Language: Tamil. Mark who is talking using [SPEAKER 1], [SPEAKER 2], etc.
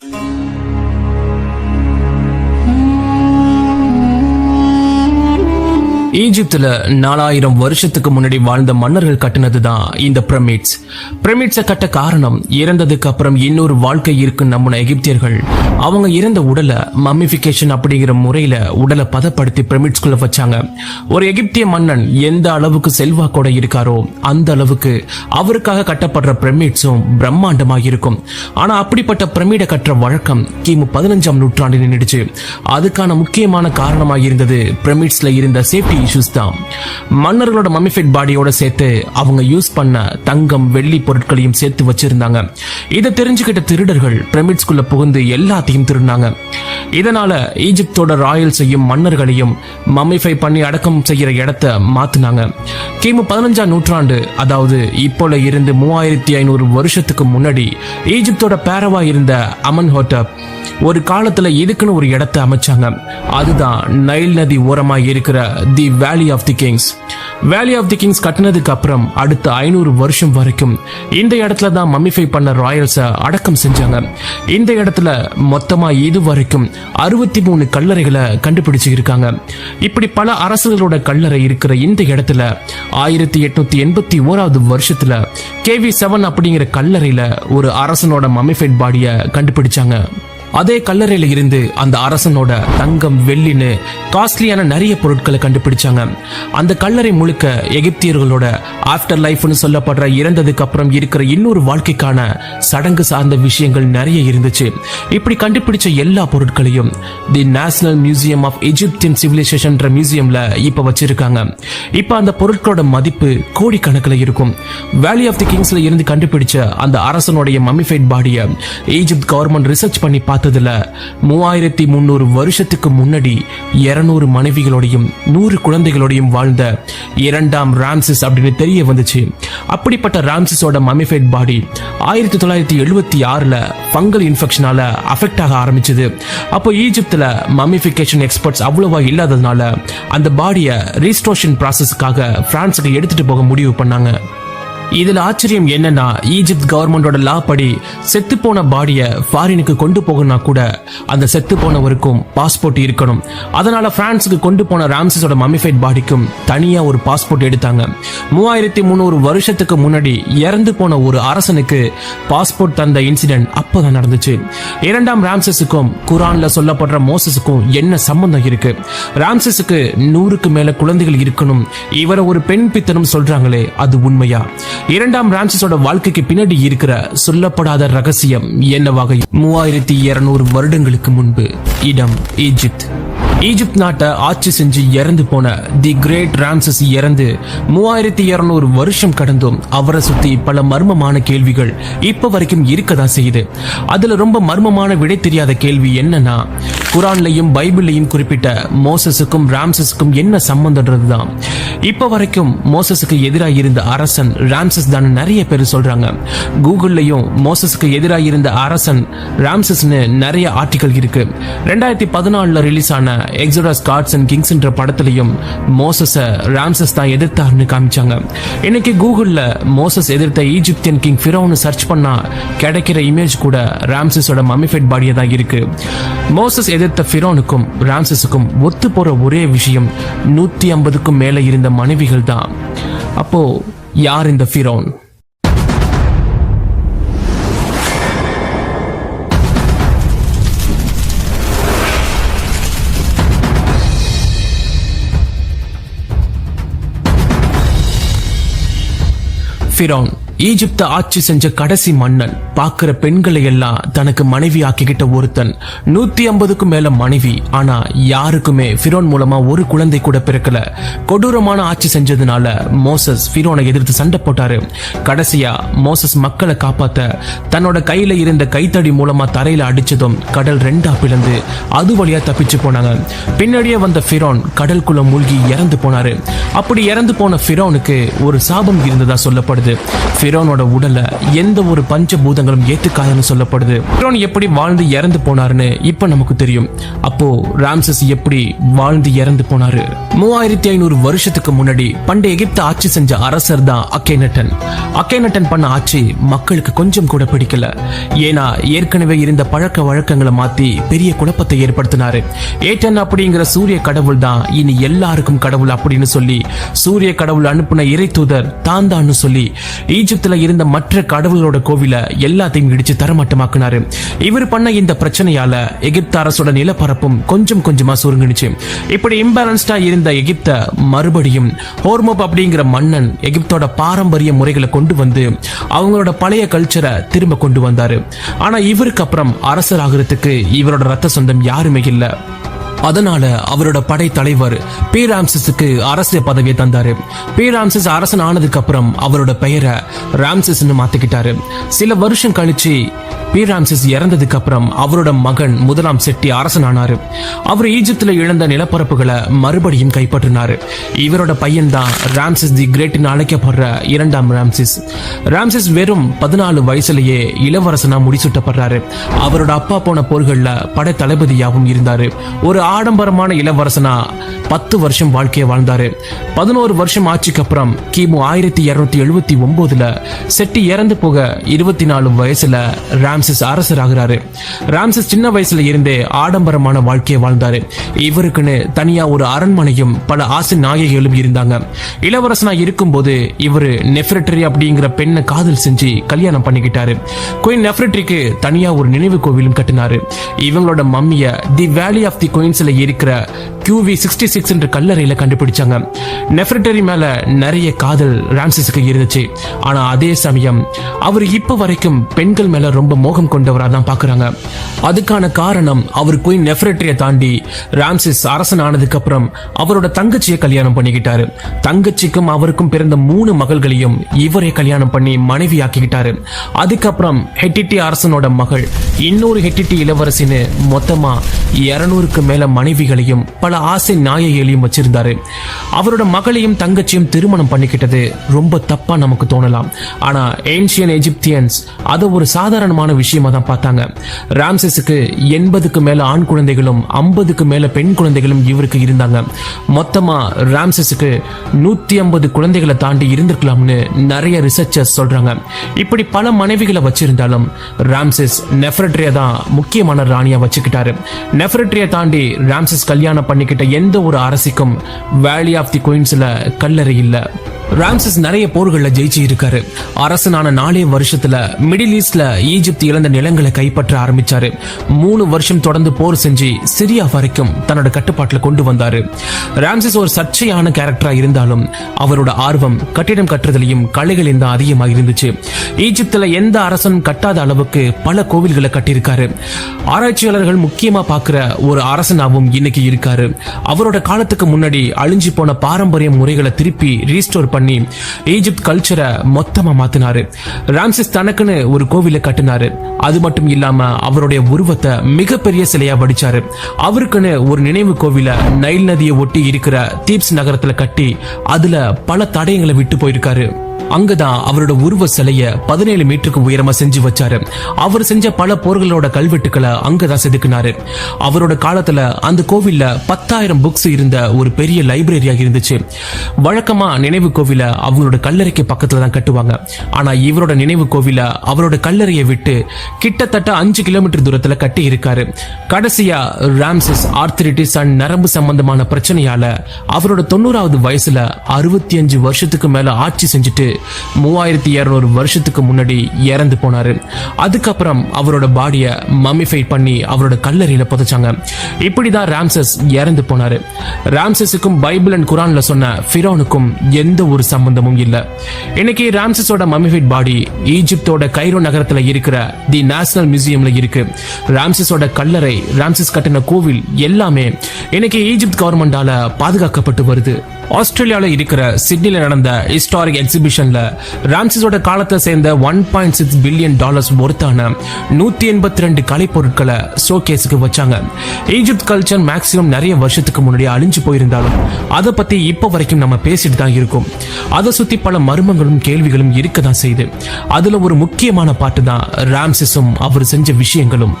[SPEAKER 1] Thank you. ஈஜிப்துல நாலாயிரம் வருஷத்துக்கு முன்னாடி வாழ்ந்த மன்னர்கள் கட்டினது தான் இந்த பிரமிட்ஸ். பிரமிட்ஸை கட்ட காரணம் இறந்ததுக்கு அப்புறம் இன்னொரு வாழ்க்கை இருக்குன்னு நம்ம எகிப்தியர்கள். அவங்க இறந்த உடலை மம்மிஃபிகேஷன் அப்படிங்கிற முறையில உடலை பதப்படுத்தி பிரமிட்ஸ்குள்ள வச்சாங்க. ஒரு எகிப்திய மன்னன் எந்த அளவுக்கு செல்வாக்கோட இருக்காரோ அந்த அளவுக்கு அவருக்காக கட்டப்படுற பிரமிட்ஸும் பிரம்மாண்டமாக இருக்கும். ஆனா அப்படிப்பட்ட பிரமிடை கட்டுற வழக்கம் கிமு பதினஞ்சாம் நூற்றாண்டு நின்றுச்சு அதுக்கான முக்கியமான காரணமாக இருந்தது பிரமிட்ஸ்ல இருந்த சேஃப்டி இஷ்யூஸ் தான். மன்னர்களோட மம்மிஃபைட் பாடியோட சேர்த்து அவங்க யூஸ் பண்ண தங்கம் வெள்ளி பொருட்களையும் சேர்த்து வச்சிருந்தாங்க. இதை தெரிஞ்சுக்கிட்ட திருடர்கள் பிரமிட்ஸ்குள்ள புகுந்து எல்லாத்தையும் திருடினாங்க. இதனால ஈஜிப்தோட ராயல்ஸையும் மன்னர்களையும் மம்மிஃபை பண்ணி அடக்கம் செய்யற இடத்த மாத்தினாங்க. கிமு பதினஞ்சாம் நூற்றாண்டு அதாவது இப்போல இருந்து மூவாயிரத்தி ஐநூறு வருஷத்துக்கு முன்னாடி ஈஜிப்தோட பேரவா இருந்த அமன் ஹோட்டப் ஒரு காலத்துல இதுக்குன்னு ஒரு இடத்தை அமைச்சாங்க. அதுதான் நைல் நதி ஓரமா இருக்கிற the valley of the kings valley of the kings கட்டினதுக்கு அப்புறம் அடுத்த ஐநூறு வருஷம் வரைக்கும் இந்த இடத்துல தான் மம்மிஃபை பண்ண ராயல்ஸை அடக்கம் செஞ்சாங்க. இந்த இடத்துல மொத்தமாக இது வரைக்கும் அறுபத்தி மூணு கல்லறைகளை கண்டுபிடிச்சு இருக்காங்க இப்படி பல அரசர்களோட கல்லறை இருக்கிற இந்த இடத்துல ஆயிரத்தி எட்நூத்தி எண்பத்தி ஓராவது வருஷத்துல கேவி செவன் அப்படிங்கிற கல்லறையில ஒரு அரசனோட மம்மிஃபைட் பாடியை கண்டுபிடிச்சாங்க. அதே கல்லறையில இருந்து அந்த அரசனோட தங்கம் வெள்ளின்னு காஸ்ட்லியான நிறைய பொருட்களை கண்டுபிடிச்சாங்க. அந்த கல்லறை முழுக்க எகிப்தியர்களோட ஆஃப்டர் லைஃப்னு சொல்லப்படுற இறந்ததுக்கு அப்புறம் இருக்கிற இன்னொரு வாழ்க்கைக்கான சடங்கு சார்ந்த விஷயங்கள் நிறைய இருந்துச்சு. இப்படி கண்டுபிடிச்ச எல்லா பொருட்களையும் the national museum of Egyptian சிவிலைசேஷன்ற மியூசியம்ல இப்ப வச்சிருக்காங்க. இப்ப அந்த பொருட்களோட மதிப்பு கோடிக்கணக்கில் இருக்கும். வேலி ஆஃப் தி கிங்ஸ்ல இருந்து கண்டுபிடிச்ச அந்த அரசனுடைய மம்மிஃபைட் பாடியை ஈஜிப்த் கவர்மெண்ட் ரிசர்ச் பண்ணி பார்த்து பார்த்ததுல மூவாயிரத்தி முந்நூறு வருஷத்துக்கு முன்னாடி இருநூறு மனைவிகளோடையும் நூறு குழந்தைகளோடையும் வாழ்ந்த இரண்டாம் ராம்சிஸ் அப்படின்னு தெரிய வந்துச்சு. அப்படிப்பட்ட ராம்சிஸோட மமிஃபைட் பாடி ஆயிரத்தி தொள்ளாயிரத்தி எழுபத்தி ஆறில் ஃபங்கல் இன்ஃபெக்ஷனால அஃபெக்ட் ஆக ஆரம்பிச்சது. அப்போ ஈஜிப்தில் மமிஃபிகேஷன் எக்ஸ்பர்ட்ஸ் அவ்வளோவா இல்லாததுனால அந்த பாடியை ரீஸ்டோஷன் ப்ராசஸ்க்காக பிரான்ஸுக்கு எடுத்துகிட்டு போக முடிவு பண்ணாங்க. இதுல ஆச்சரியம் என்னன்னா ஈஜிப்த் கவர்மெண்டோட லா படி செத்து போன பாடிய ஃபாரினுக்கு கொண்டு போகணும்னா கூட அந்த செத்து போனவருக்கும் பாஸ்போர்ட் இருக்கணும். அதனால பிரான்ஸுக்கு கொண்டு போன ராம்சஸோட மம்மிஃபைட் பாடிக்கும் தனியா ஒரு பாஸ்போர்ட் எடுத்தாங்க. மூவாயிரத்தி முந்நூறு வருஷத்துக்கு முன்னாடி இறந்து போன ஒரு அரசனுக்கு பாஸ்போர்ட் தந்த இன்சிடென்ட் அப்பதான் நடந்துச்சு. இரண்டாம் ராம்சஸுக்கும் குரான்ல சொல்லப்படுற மோசஸுக்கும் என்ன சம்பந்தம் இருக்கு? ராம்சஸுக்கு நூறுக்கு மேல குழந்தைகள் இருக்கணும். இவரை ஒரு பெண் பித்தனும் சொல்றாங்களே அது உண்மையா? இரண்டாம் ராம்சஸோட வாழ்க்கைக்கு பின்னாடி இருக்கிற சொல்லப்படாத ரகசியம் என்னவாக மூவாயிரத்தி இருநூறு வருடங்களுக்கு முன்பு இடம் ஈஜிப்த். ஈஜிப்த் நாட்டை ஆட்சி செஞ்சு இறந்து போன தி கிரேட் ராம்சஸ் இறந்து மூவாயிரத்தி இருநூறு வருஷம் கடந்தும் அவரை சுத்தி பல மர்மமான கேள்விகள் இப்ப வரைக்கும் இருக்கதான் செய்யுது. அதுல ரொம்ப மர்மமான விடை தெரியாத கேள்வி என்னன்னா குரான்லையும் பைபிள்லையும் குறிப்பிட்ட மோசஸுக்கும் ராம்சஸுக்கும் என்ன சம்பந்தம்ன்றது தான் இப்ப வரைக்கும் மோசஸுக்கு எதிராக இருந்த அரசன் ராம்சஸ் தான் நிறைய பேர் சொல்றாங்க. கூகுள்லையும் மோசஸுக்கு எதிராக இருந்த அரசன் ராம்சஸ்னு நிறைய ஆர்டிகல் இருக்கு. ரெண்டாயிரத்தி பதினாலுல ரிலீஸ் ஆன எக்ஸோடஸ் கார்ட்ஸ் அண்ட் கிங்ஸ்ன்ற படத்துலையும் மோசஸ ராம்சஸ் தான் எதிர்த்தார்னு காமிச்சாங்க. இன்னைக்கு கூகுளில் மோசஸ் எதிர்த்த ஈஜிப்தியன் கிங் ஃபிரோன்னு சர்ச் பண்ணா கிடைக்கிற இமேஜ் கூட ராம்சஸோட மம்மிஃபைட் பாடியாக தான் இருக்கு. மோசஸ் எதிர்த்த ஃபிரோனுக்கும் ராம்சஸுக்கும் ஒத்து போற ஒரே விஷயம் நூற்றி ஐம்பதுக்கும் மேலே இருந்த மனைவிகள் தான். அப்போ யார் இந்த ஃபிரோன் ஃபிரோன் ஈஜிப்த ஆட்சி செஞ்ச கடைசி மன்னன். பார்க்கிற பெண்களை எல்லாம் தனக்கு மனைவி ஆக்கிக்கிட்ட ஒருத்தன். நூத்தி ஐம்பதுக்கும் மேல மனைவி. ஆனா யாருக்குமே ஃபிரோன் மூலமா ஒரு குழந்தை கூட பிறக்கல. கொடூரமான ஆட்சி செஞ்சதுனால மோசஸ் ஃபிரோனை எதிர்த்து சண்டை போட்டாரு. கடைசியா மோசஸ் மக்களை காப்பாத்த தன்னோட கையில இருந்த கைத்தடி மூலமா தரையில அடிச்சதும் கடல் ரெண்டா பிளந்து அது வழியா தப்பிச்சு போனாங்க. பின்னாடியே வந்த ஃபிரோன் கடல்குள்ள மூழ்கி இறந்து போனாரு. அப்படி இறந்து போன ஃபிரோனுக்கு ஒரு சாபம் இருந்ததா சொல்லப்படுது. சொல்லப்படுது ஃபிரோனோட உடலை எந்த ஒரு பஞ்சபூதங்களும் ஏத்துக்காதுன்னு சொல்லப்படுது. ஃபிரோன் எப்படி வாழ்ந்து இறந்து போனாருன்னு இப்ப நமக்கு தெரியும். அப்போ ராம்சஸ் எப்படி வாழ்ந்து இறந்து போனாரு? மூவாயிரத்தி ஐநூறு வருஷத்துக்கு முன்னாடி பண்டைய எகிப்து ஆட்சி செஞ்ச அரசர் தான் அக்கேனட்டன். அக்கேனட்டன் பண்ண ஆட்சி மக்களுக்கு கொஞ்சம் கூட பிடிக்கல. ஏன்னா ஏற்கனவே இருந்த பழக்க வழக்கங்களை மாத்தி பெரிய குழப்பத்தை ஏற்படுத்தினாரு. ஏட்டன் அப்படிங்கிற சூரிய கடவுள் தான் இனி எல்லாருக்கும் கடவுள் அப்படின்னு சொல்லி சூரிய கடவுள் அனுப்புன இறை தூதர் தான் தான் சொல்லி ஈஜிப்துல இருந்த மற்ற கடவுளோட கோவில எல்லாத்தையும் இடிச்சு தரமட்டமாக்குனாரு. இவர் பண்ண இந்த பிரச்சனையால எகிப்து அரசோட நிலப்பரப்பும் கொஞ்சம் கொஞ்சமா சுருங்கினுச்சு இப்படி இம்பேலன்ஸ்டா இருந்த எகிப்த மறுபடியும் ஹோர்மோப் அப்படிங்கிற மன்னன் எகிப்தோட பாரம்பரிய முறைகளை கொண்டு வந்து அவங்களோட பழைய கல்ச்சரை திரும்ப கொண்டு வந்தாரு. ஆனா இவருக்கு அப்புறம் அரசர் ஆகிறதுக்கு இவரோட ரத்த சொந்தம் யாருமே இல்லை. அதனால அவரோட படை தலைவர் பி. ராம்சஸுக்கு அரச பதவியை தந்தாரு. பீராம்சஸ் அரசன் ஆனதுக்கு அப்புறம் அவரோட பெயரை ராம்சஸ்னு மாத்திக்கிட்டாரு. சில வருஷம் கழிச்சு பி. இறந்ததுக்கு அப்புறம் அவரோட மகன் முதலாம் செட்டி அரசனானாரு. அவர் ஈஜிப்துல இழந்த நிலப்பரப்புகளை மறுபடியும் கைப்பற்றினாரு. இவரோட பையன் தான் ராம்சஸ் தி கிரேட்னு அழைக்கப்படுற இரண்டாம் ராம்சிஸ். ராம்சிஸ் வெறும் பதினாலு வயசுலயே இளவரசனா முடிசூட்டப்படுறாரு. அவரோட அப்பா போன போர்கள்ல படை தளபதியாகவும் இருந்தாரு. ஒரு ஆடம்பரமான இளவரசனா பத்து வருஷம் வாழ்க்கையை வாழ்ந்தாரு. பதினோரு வருஷம் ஆட்சிக்கு அப்புறம் கிமு ஆயிரத்தி இருநூத்தி எழுபத்தி ஒன்பதுல செட்டி இறந்து போக இருபத்தி நாலு வயசுல ராம்சஸ் அரசர் ஆகிறாரு ராம்சஸ் சின்ன வயசுல இருந்தே ஆடம்பரமான வாழ்க்கையை வாழ்ந்தாரு. இவருக்குன்னு தனியா ஒரு அரண்மனையும் பல ஆசை நாயகிகளும் இருந்தாங்க. இளவரசனா இருக்கும்போது இவரு நெஃப்ரெட்டரி அப்படிங்கிற பெண்ணை காதல் செஞ்சு கல்யாணம் பண்ணிக்கிட்டாரு. குயின் நெஃப்ரெட்ரிக்கு தனியா ஒரு நினைவு கோவிலும் கட்டினாரு. இவங்களோட மம்மிய தி வேலி ஆஃப் தி குயின்ஸ்ல இருக்கிற கியூவி சிக்ஸ்டி சிக்ஸ் என்ற கல்லறையில கண்டுபிடிச்சாங்க. நெஃப்ரெட்டரி மேல நிறைய காதல் ராம்சஸுக்கு இருந்துச்சு. ஆனா அதே சமயம் அவர் இப்ப வரைக்கும் பெண்கள் மேல ரொம்ப மோகம் கொண்டவராக தான் பாக்குறாங்க. அதுக்கான காரணம் அவர் குயின் நெஃப்ரெட்டரியை தாண்டி ராம்சிஸ் அரசன் ஆனதுக்கு அப்புறம் அவரோட தங்கச்சியை கல்யாணம் பண்ணிக்கிட்டாரு. தங்கச்சிக்கும் அவருக்கும் பிறந்த மூணு மகள்களையும் இவரே கல்யாணம் பண்ணி மனைவி ஆக்கிக்கிட்டாரு அதுக்கப்புறம் ஹெட்டிட்டி அரசனோட மகள் இன்னொரு ஹெட்டிட்டி இளவரசின்னு மொத்தமா இருநூறுக்கு மேல மனைவிகளையும் பல ஆசை நாயகிகளையும் வச்சிருந்தாரு. அவரோட மகளையும் தங்கச்சியும் திருமணம் பண்ணிக்கிட்டது ரொம்ப தப்பா நமக்கு தோணலாம். ஆனா ஏன்ஷியன் எஜிப்தியன்ஸ் அதை ஒரு சாதாரணமான விஷயமா தான் பார்த்தாங்க. ராம்சஸுக்கு எண்பதுக்கு மேல ஆண் குழந்தைகளும் ஐம்பதுக்கு மேல பெண் குழந்தைகளும் இவருக்கு இருந்தாங்க. மொத்தமா ராம்சஸுக்கு நூத்தி ஐம்பது குழந்தைகளை தாண்டி இருந்திருக்கலாம்னு நிறைய ரிசர்ச்சர்ஸ் சொல்றாங்க. இப்படி பல மனைவிகளை வச்சிருந்தாலும் ராம்சஸ் நெஃப்ரட்ரியா தான் முக்கியமான ராணியா வச்சுக்கிட்டாரு. நெஃப்ரட்ரியை தாண்டி ராம்சஸ் கல்யாணம் பண்ணிக்கிட்ட எந்த ஒரு அரசிக்கும் வேலி ஆஃப் தி குயின்ஸ்ல கல்லறை இல்ல. ராம்சஸ் நிறைய போர்கள்ல ஜெயிச்சு இருக்காரு. அரசனான நாலே வருஷத்துல மிடில் ஈஸ்ட்ல ஈஜிப்த் இழந்த நிலங்களை கைப்பற்ற ஆரம்பிச்சாரு. மூணு வருஷம் தொடர்ந்து போர் செஞ்சு சிரியா வரைக்கும் தன்னோட கட்டுப்பாட்டுல கொண்டு வந்தாரு. ராம்சஸ் ஒரு சர்ச்சையான கேரக்டரா இருந்தாலும் அவரோட ஆர்வம் கட்டிடம் கட்டுறதுலயும் கலைகளில் தான் அதிகமாக இருந்துச்சு. ஈஜிப்துல எந்த அரசனும் கட்டாத அளவுக்கு பல கோவில்களை கட்டியிருக்காரு. ஆராய்ச்சியாளர்கள் முக்கியமா பாக்குற ஒரு அரசனாவும் இன்னைக்கு இருக்காரு. அவரோட காலத்துக்கு முன்னாடி அழிஞ்சு போன பாரம்பரிய முறைகளை திருப்பி ரீஸ்டோர் பண்ணி ஈஜிப்த் கல்ச்சரை மொத்தமா மாத்தினாரு. ராம்சிஸ் தனக்குன்னு ஒரு கோவிலை கட்டினாரு. அது மட்டும் இல்லாம அவருடைய உருவத்தை மிகப்பெரிய சிலையா வடிச்சாரு. அவருக்குன்னு ஒரு நினைவு கோவில நைல் நதியை ஒட்டி இருக்கிற தீப்ஸ் நகரத்துல கட்டி அதுல பல தடயங்களை விட்டு போயிருக்காரு. அங்கதான் அவரோட உருவ சிலைய பதினேழு மீட்டருக்கு உயரமா செஞ்சு வச்சாரு. அவர் செஞ்ச பல போர்களோட கல்வெட்டுக்களை அங்கதான் செதுக்குனாரு. அவரோட காலத்துல அந்த கோவில்ல பத்தாயிரம் புக்ஸ் இருந்த ஒரு பெரிய லைப்ரரியா இருந்துச்சு. வழக்கமா நினைவு கோவில அவங்களோட கல்லறைக்கு பக்கத்துல தான் கட்டுவாங்க. ஆனா இவரோட நினைவு கோவில அவரோட கல்லறையை விட்டு கிட்டத்தட்ட அஞ்சு கிலோமீட்டர் தூரத்துல கட்டி இருக்காரு. கடைசியா ராம்சஸ் ஆர்த்திரிட்டிஸ் அண்ட் நரம்பு சம்பந்தமான பிரச்சனையால அவரோட தொண்ணூறாவது வயசுல அறுபத்தி அஞ்சு வருஷத்துக்கு மேல ஆட்சி செஞ்சுட்டு மூவாயிரத்தி இரநூறு வருஷத்துக்கு முன்னாடி இறந்து போனாரு. அதுக்கப்புறம் அவரோட பாடிய மம்மிஃபை பண்ணி அவரோட கல்லறையில புதைச்சாங்க. இப்படி தான் ராம்சஸ் இறந்து போனார். ராம்சஸுக்கும் பைபிள் அண்ட் குரானில் சொன்ன ஃபிரோனுக்கும் எந்த ஒரு சம்பந்தமும் இல்ல. இன்னைக்கு ராம்சஸோட மம்மிஃபைட் பாடி ஈஜிப்தோட கைரோ நகரத்தில் இருக்கிற தி நேஷனல் மியூசியம்ல இருக்கு. ராம்சஸோட கல்லறை ராம்சஸ் கட்டின கோவில் எல்லாமே இன்னைக்கு ஈஜிப்த் கவர்மெண்டால பாதுகாக்கப்பட்டு வருது. ஆஸ்திரேலியாவில் இருக்கிற சிட்னில நடந்த ஹிஸ்டாரிக் எக்ஸிபிஷன் கன்ஸ்ட்ரக்ஷன்ல ராம்சிஸோட காலத்தை சேர்ந்த one point six billion dollars ஒருத்தான நூத்தி எண்பத்தி ரெண்டு கலைப்பொருட்களை ஷோகேஸுக்கு வச்சாங்க. ஈஜிப்த் கல்ச்சர் மேக்சிமம் நிறைய வருஷத்துக்கு முன்னாடி அழிஞ்சு போயிருந்தாலும் அதை பத்தி இப்போ வரைக்கும் நம்ம பேசிட்டு தான் இருக்கோம். அதை சுத்தி பல மர்மங்களும் கேள்விகளும் இருக்க தான் செய்யுது. அதுல ஒரு முக்கியமான பாட்டு தான் ராம்சிஸும் அவர் செஞ்ச விஷயங்களும்.